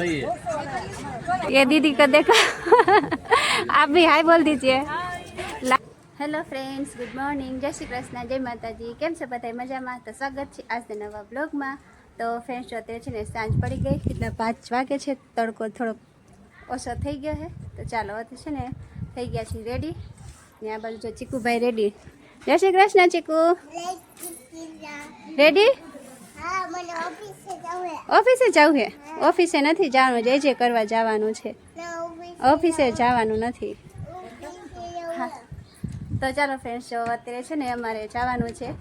सही है ये दीदी को देखो आप भी हाय बोल दीजिए હેલો ફ્રેન્ડ્સ ગુડ મોર્નિંગ જય શ્રી કૃષ્ણ જય માતાજી કેમ છે બધા મજામાં તો સ્વાગત છે આજના નવા બ્લોગમાં તો ફ્રેન્ડ્સ જો અત્યારે છે ને સાંજ પડી ગઈ કેટલા પાંચ વાગે છે તડકો થોડોક ઓછો થઈ ગયો છે તો ચાલો અત્યારે છે ને થઈ ગયા છીએ રેડી ને આ બાજુ જો ચીકુભાઈ રેડી જય શ્રી કૃષ્ણ ચીકુ રેડી હા મને ઓફિસે જવું છે ઓફિસે નથી જવાનું જે જે કરવા જવાનું છે. ઓફિસે જવાનું. નથી. તો ચાલો ફ્રેન્ડ્સ જો અત્યારે છે ને અમારે જવાનું છે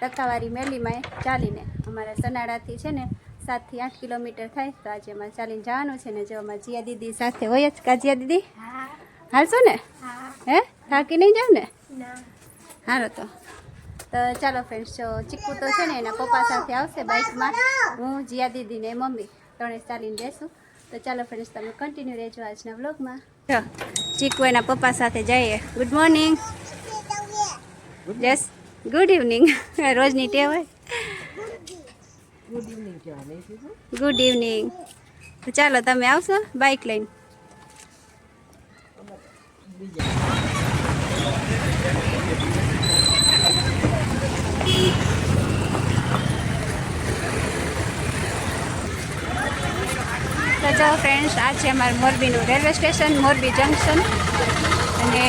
ટકાવારી મેલીમાં ચાલીને. અમારા સનાડાથી છે ને સાતથી આઠ કિલોમીટર થાય તો આજે અમારે ચાલીને જવાનું છે ને જો અમારે જીયા દીદી સાથે હોય જ. કા જીયા દીદી? હા. હાલશો ને? હે? થાકી નહીં જાવ ને? ના. હાલો તો. તો ચાલો ફ્રેન્ડ્સ જો ચીકુ તો છે ને એના પપ્પા સાથે આવશે બાઇકમાં. હું જીયા દીદી ને મમ્મી ત્રણે ચાલીને જઈશું તો ચાલો ફ્રેન્ડ્સ તમે કન્ટિન્યુ રહેજો આજના વ્લોગમાં ચીકુ એના પપ્પા સાથે જઈએ. Good morning yes good evening રોજની ટેવ હોય. ગુડ ઇવનિંગ તો ચાલો તમે આવશો બાઇક લઈને જો ફ્રેન્ડ્સ, આ છે અમારું મોરબીનું રેલવે સ્ટેશન, મોરબી જંકશન. અને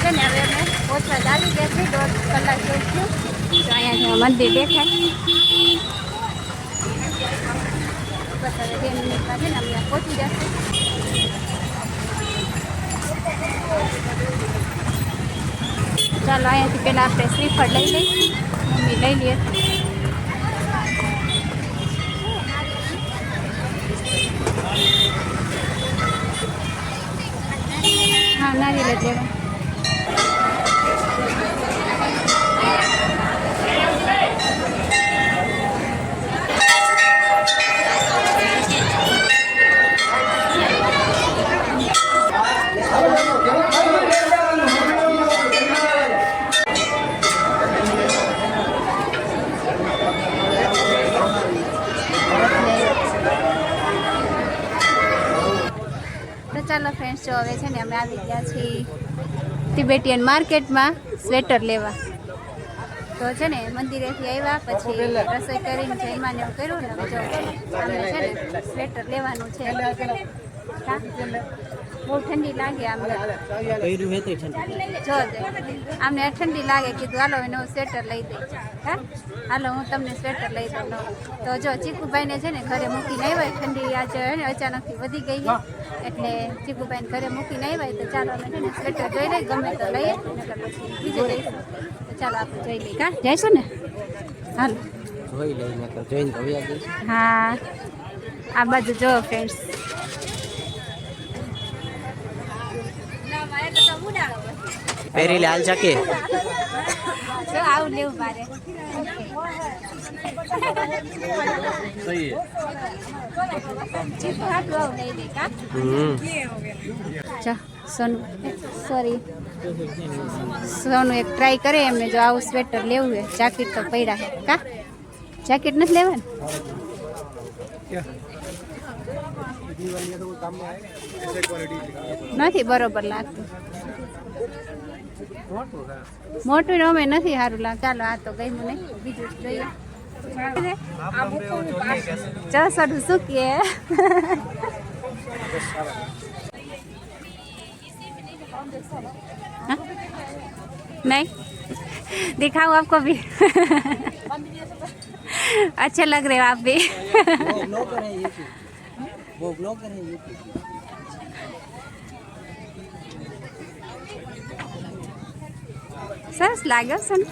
છે ને હવે અમે પહોંચવા ચાલી ગયા છીએ, દોઢ કલાક જેવું થયું. તો અહીંયા મંદિર દેખાય. બે મિનિટમાં છે ને પહોંચી જશે. ચાલો, અહીંયાથી પહેલાં આપણે શ્રીફળ લઈ લઈએ. મમ્મી લઈ લઈએ હા નારિયેલ જ લેવા હવે છે ને અમે આવી ગયા છીએ તિબેટિયન માર્કેટમાં સ્વેટર લેવા. તો છે ને મંદિરેથી આવ્યા પછી રસોઈ કરીને જઈમાં ને એવું કર્યું ને જો અમને છે ને સ્વેટર લેવાનું છે. બહુ ઠંડી લાગે અમને. જો આમને અમને ઠંડી લાગે કીધું હાલો એનું સ્વેટર લઈ દે. હા હાલો હું તમને સ્વેટર લઈ દઉં તો જો ચીકુભાઈને છે ને ઘરે મૂકીને આવ્યા. ઠંડી આજે હે ને અચાનકથી વધી ગઈ એટલે ચીકુભાઈને ઘરે મૂકીને આવ્યા તો ચાલો અમે છે ને સ્વેટર જોઈ લઈએ ગમે તો લઈએ. નકર પછી બીજે જઈશું તો ચાલો આપણે જોઈ લઈએ. કા જઈશું ને? હાલો. જોઈ લઈને તો જોઈને તો હા. આ બાજુ જો ફ્રેન્ડ્સ પહેરી લાલ ચાકે જો આવું લેવું મારે. સહી ચીકુ હાટું આવું લઈ લે કા? ચા સોનું સોરી સોનું એક ટ્રાય કરે એમને જો આવું સ્વેટર લેવું છે જાકેટ તો પડ્યા છે કા? જાકેટ નથી લેવાનું? નથી બરોબર લાગતું. મોટું અમે નથી સારું લાગ ચાલો આ તો ગઈ નહીં બીજું જોઈએ ચોસઠ શું કે हाँ? नहीं दिखाओ आपको भी अच्छे लग रहे हो आप भी वो ब्लॉगर है यूट्यूब वो ब्लॉगर है સરસ લાગે છે ને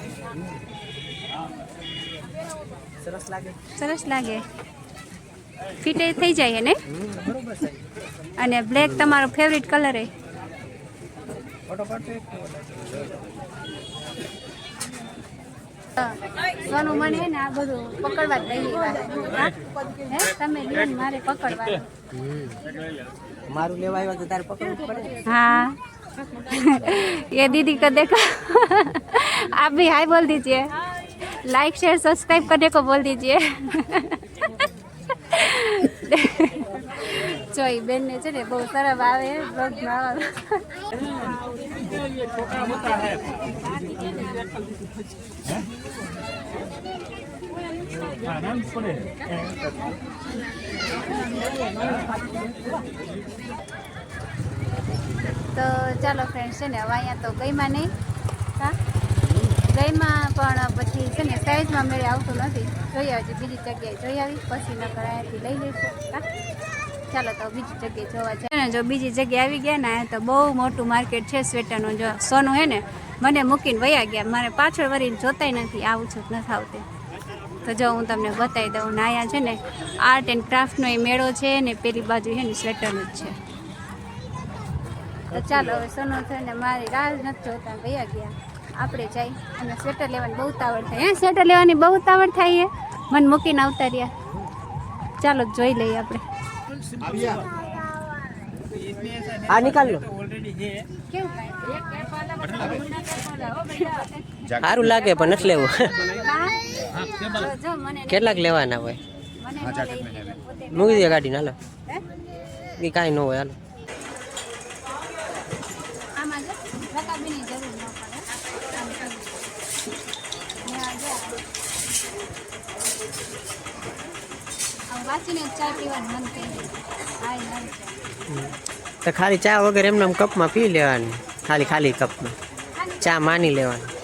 સરસ લાગે. સરસ લાગે. ફિટ થઈ જાય ને? અને બ્લેક તમારો ફેવરિટ કલર એ. સોનું મને ને આ બધું પકડવા તમે મારે પકડવા. મારું લેવા આવ્યા તો તારે પકડવું પડે. હા. ये दीदी को देखो आप भी हाय बोल दीजिए लाइक शेयर सब्सक्राइब करने को बोल दीजिए જો એ બેનને છે ને બહુ સરસ આવે બ્લોગમાં આવે તો ચાલો ફ્રેન્ડ્સ છે ને, હવે અહીંયા તો ગઈમાં નહીં. હા? ગઈમાં પણ પછી છે ને સાઈઝમાં મેળે આવતું નથી. જોઈ આવજો, બીજી જગ્યાએ જોઈ આવી, પછી નકર અહીંયાથી લઈ લઈશું. હા? ચાલો તો બીજી જગ્યાએ જોવા છે ને, જો બીજી જગ્યાએ આવી ગયા ને, અહીંયા તો બહુ મોટું માર્કેટ છે સ્વેટરનું જો સોનું હે ને, મને મૂકીને વયા ગયા. મારે પાછળ વળીને જોતાય નથી, આવું છું નથી આવતી. તો જો હું તમને બતાવી દઉં ને, અહીંયા છે ને આર્ટ એન્ડ ક્રાફ્ટનો એ મેળો છે ને, પેલી બાજુ છે ને સ્વેટરનું જ છે. તો ચાલો હવે સોનો થઈને મારી રાહ નથી જોતા ભૈયા ગયા. આપણે જઈ અને સ્વેટર લેવાની બહુ તાવડ થાય. હે સ્વેટર લેવાની બહુ તાવડ થાય મન મને મૂકીને આવતા રહ્યા ચાલો જોઈ લઈએ આપણે. આ નિકાલ લો સારું લાગે પણ નથી લેવું. જો જો મને કેટલાક લેવાના હોય. મૂકી દે ગાડી ના હે? એ કાંઈ ન હોય હાલો આમાં જો રકાબીની જરૂર ન પડે આમ કરી. ને આ જો આમ વાંચીને જ ચા પીવાનું મન થઈ જાય હા મન છે તો ખાલી ચા વગર એમને કપમાં પી લેવાની. ખાલી ખાલી કપમાં. ચા માની લેવાની.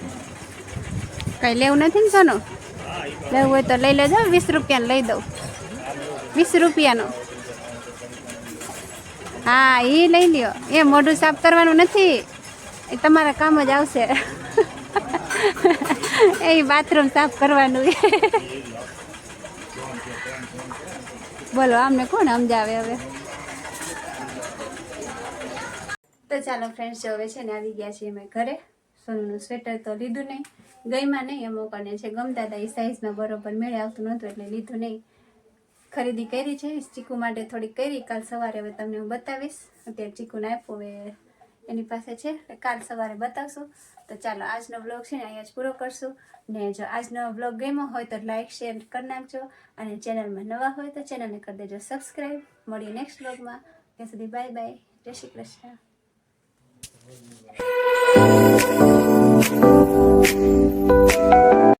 Thank પીવા કઈ લેવું નથી ને સોનું? લેવું હોય તો લઈ લેજો, વીસ રૂપિયાનું લઈ દઉં. વીસ રૂપિયાનો. હા એ લઈ લ્યો. એ મોઢું સાફ કરવાનું નથી. એ તમારા કામ જ આવશે. એ બાથરૂમ સાફ કરવાનું. બોલો, આમને કોણ સમજાવે હવે? તો ચાલો ફ્રેન્ડ્સ હવે છે ને આવી ગયા છીએ અમે ઘરે. સોનુનું સ્વેટર તો લીધું નહીં. ગઈમાં નહીં અમુક અને છે ગમતા હતા એ સાઇઝમાં બરોબર મેળે આવતું નહોતું એટલે લીધું નહીં. ખરીદી કરી છે ચીકુ માટે થોડી કરી. કાલ સવારે હવે તમને હું બતાવીશ. અત્યારે ચીકુને આપ્યો, હવે એની પાસે છે. કાલ સવારે બતાવશું. તો ચાલો, આજનો બ્લોગ છે ને અહીંયા જ પૂરો કરશું. ને જો આજનો બ્લોગ ગમ્યો હોય તો લાઇક શેર કરી નાખજો. અને ચેનલમાં નવા હોય તો ચેનલને કરી દેજો સબસ્ક્રાઈબ મળીએ નેક્સ્ટ બ્લોગમાં ત્યાં સુધી બાય બાય જય શ્રી કૃષ્ણ.